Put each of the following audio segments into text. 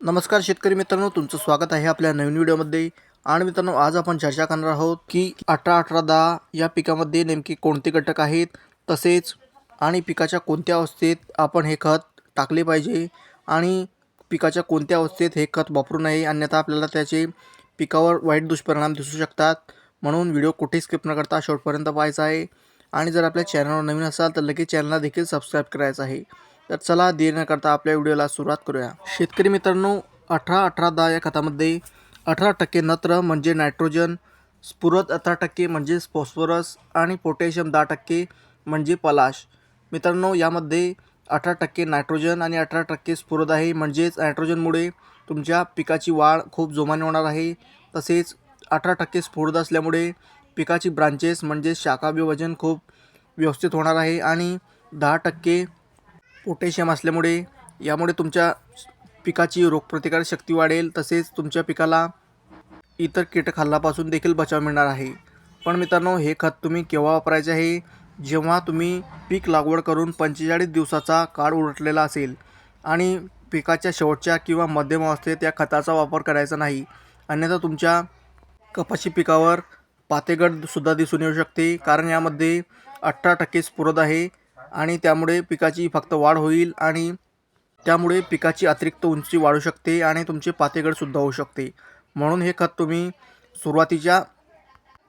नमस्कार शेतकरी मित्रांनो तुमचं स्वागत आहे आपल्या नवीन व्हिडिओमध्ये. आणि मित्रांनो आज आपण चर्चा करणार आहोत की अठरा अठरा दहा या पिकामध्ये नेमके कोणते घटक आहेत तसेच आणि पिकाच्या कोणत्या अवस्थेत आपण हे खत टाकले पाहिजे आणि पिकाच्या कोणत्या अवस्थेत हे खत वापरू नये अन्यथा आपल्याला त्याचे पिकावर वाईट दुष्परिणाम दिसू शकतात. म्हणून व्हिडिओ कुठे स्किप न करता शेवटपर्यंत पाहायचा आहे. आणि जर आपल्या चॅनलवर नवीन असाल तर लगेच चॅनलला देखील सबस्क्राईब करायचं आहे. तर चला देर न करता आपल्या व्हिडिओला सुरुवात करूया. शेतकरी मित्रांनो अठरा अठरा दहा या खतामध्ये अठरा टक्के नत्र म्हणजे नायट्रोजन स्फुरद अठरा टक्के म्हणजे फॉस्फरस आणि पोटॅशियम दहा टक्के म्हणजे पलाश. मित्रांनो यामध्ये अठरा टक्के नायट्रोजन आणि अठरा टक्के स्फुरद आहे. म्हणजेच नायट्रोजनमुळे तुमच्या पिकाची वाढ खूप जोमाने होणार आहे. तसेच अठरा टक्के स्फुरद असल्यामुळे पिकाची ब्रांचेस म्हणजेच शाखा विभाजन खूप व्यवस्थित होणार आहे आणि दहा टक्के पोटॅशियम असल्यामुळे यामुळे तुमच्या पिकाची रोगप्रतिकार शक्ती वाढेल. तसेच तुमच्या पिकाला इतर कीटक देखील बचाव मिळणार आहे. पण मित्रांनो हे खत तुम्ही केव्हा वापरायचे आहे? जेव्हा तुम्ही पीक लागवड करून पंचेचाळीस दिवसाचा काळ उलटलेला असेल आणि पिकाच्या शेवटच्या किंवा मध्यम अवस्थेत या खताचा वापर करायचा नाही अन्यथा तुमच्या कपाशी पिकावर पातेगडसुद्धा दिसून येऊ शकते. कारण यामध्ये अठरा टक्के स्फुरद आहे. आणि त्यामुळे पिकाची फक्त वाढ होईल आणि त्यामुळे पिकाची अतिरिक्त उंची वाढू शकते आणि तुमचे पातेगडसुद्धा होऊ शकते. म्हणून हे खत तुम्ही सुरुवातीच्या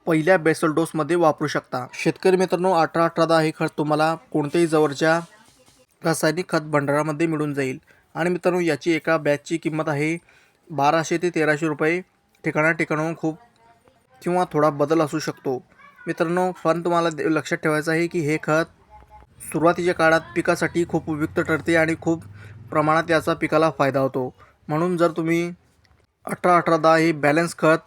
पहिल्या बेसल डोसमध्ये वापरू शकता. शेतकरी मित्रांनो अठरा अठरा दहा हे खत तुम्हाला कोणत्याही जवळच्या रासायनिक खत भंडारामध्ये मिळून जाईल. आणि मित्रांनो याची एका बॅचची किंमत आहे बाराशे ते तेराशे रुपये. ठिकाणा ठिकाणाहून खूप किंवा थोडा बदल असू शकतो. मित्रांनो फन तुम्हाला दे- लक्षात ठेवायचं आहे की हे खत सुरुवातीच्या काळात पिकासाठी खूप उपयुक्त ठरते आणि खूप प्रमाणात याचा पिकाला फायदा होतो. म्हणून जर तुम्ही अठरा अठरा दहा हे बॅलन्स खत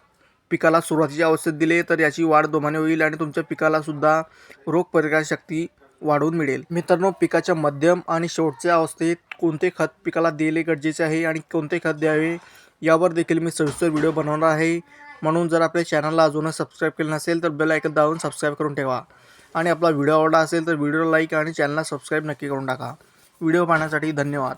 पिकाला सुरुवातीच्या अवस्थेत दिले तर याची वाढ दोमाने होईल आणि तुमच्या पिकालासुद्धा रोगप्रतिकारशक्ती वाढवून मिळेल. मित्रांनो पिकाच्या मध्यम आणि शेवटच्या अवस्थेत कोणते खत पिकाला दिले गरजेचे आहे आणि कोणते खत द्यावे यावर देखील मी सविस्तर व्हिडिओ बनवणार आहे. म्हणून जर आपल्या चॅनलला अजूनच सबस्क्राईब केलं नसेल तर बेल ऐकत दाबून सबस्क्राईब करून ठेवा. आणि आपला व्हिडिओ आवडला असेल तर व्हिडिओला लाईक आणि चॅनलला सबस्क्राईब नक्की करून टाका. व्हिडिओ पाहण्यासाठी धन्यवाद.